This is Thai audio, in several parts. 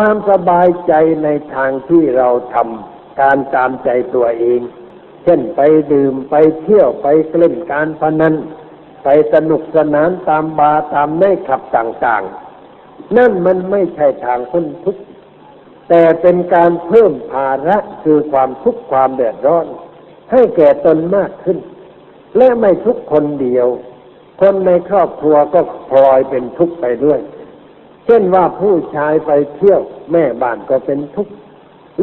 ความสบายใจในทางที่เราทำการตามใจตัวเอง เช่นไปดื่มไปเที่ยวไปเล่นการพนันไปสนุกสนานตามบาร์ตามในคลับต่างๆ นั่นมันไม่ใช่ทางพ้นทุกข์แต่เป็นการเพิ่มภาระคือความทุกข์ความเดือดร้อน ให้แก่ตนมากขึ้น และไม่ทุกคนเดียว คนในครอบครัวก็พลอยเป็นทุกข์ไปด้วย เช่นว่าผู้ชายไปเที่ยวแม่บ้านก็เป็นทุกข์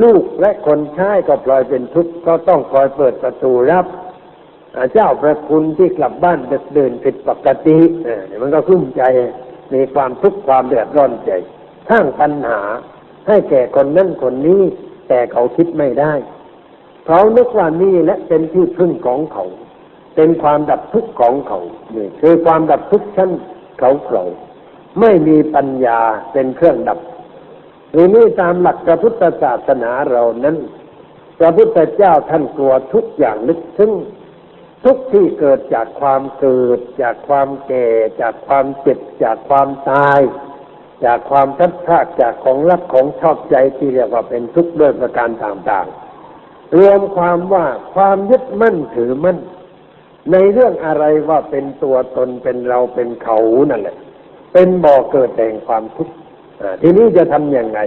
ลูกและคนใช้ก็พลอยเป็นทุกข์ก็ต้องคอยเปิดประตูรับเจ้าพระคุณที่กลับบ้านดึกเดินผิดปกติมันก็คุ้มใจมีความทุกข์ความเดือดร้อนใจสร้างปัญหาให้แก่คนนั่นคนนี้ แต่เขาคิดไม่ได้เขานึกว่านี่และเป็นที่พึ่งของเขา เป็นความดับทุกข์ของเขานี่คือความดับทุกข์ชั้นเขาเขา ไม่มีปัญญาเป็นเครื่องดับหรือนี่ตามหลักพระพุทธศาสนาเรานั้นพระพุทธเจ้าท่านกลัวทุกอย่างลึกซึ้งทุกที่เกิดจากความเกิด จากความแก่ จากความเจ็บ จากความตาย จากความทัดทากจากของรักของชอบใจที่เรียกว่าเป็นทุกข์ด้วยประการต่างๆ รวมความว่าความยึดมั่นถือมั่น ในเรื่องอะไรว่าเป็นตัวตนเป็นเราเป็นเขานั่นแหละ เป็นบ่อเกิดแห่งความทุกข์ทีนี้จะทำยังไง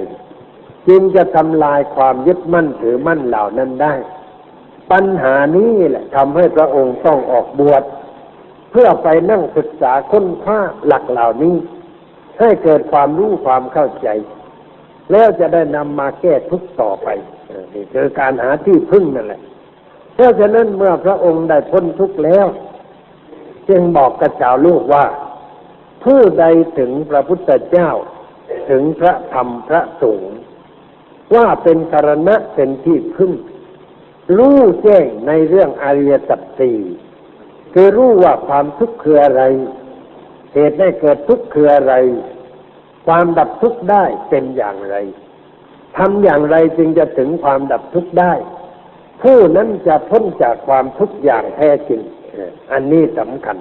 จึงจะทำลายความยึดมั่นถือมั่นเหล่านั้นได้ ปัญหานี้แหละทำให้พระองค์ต้องออกบวชเพื่อไปนั่งศึกษาค้นคว้าหลักเหล่านี้ ให้เกิดความรู้ความเข้าใจ แล้วจะได้นำมาแก้ทุกข์ต่อไปนี่คือการหาที่พึ่งนั่นแหละเพราะฉะนั้นเมื่อพระองค์ได้พ้นทุกข์แล้ว จึงบอกกับเจ้าลูกว่า ผู้ใดถึงพระพุทธเจ้า ถึงพระธรรมพระสงฆ์ว่าเป็นกรณะเป็นที่พึ่ง รู้แจ้งในเรื่องอริยสัจสี่คือรู้ว่าความทุกข์คืออะไร เหตุได้เกิดทุกข์คืออะไร ความดับทุกข์ได้เป็นอย่างไรทำอย่างไรจึงจะถึงความดับทุกข์ได้ ผู้นั้นจะพ้นจากความทุกข์อย่างแท้จริง อันนี้สำคัญ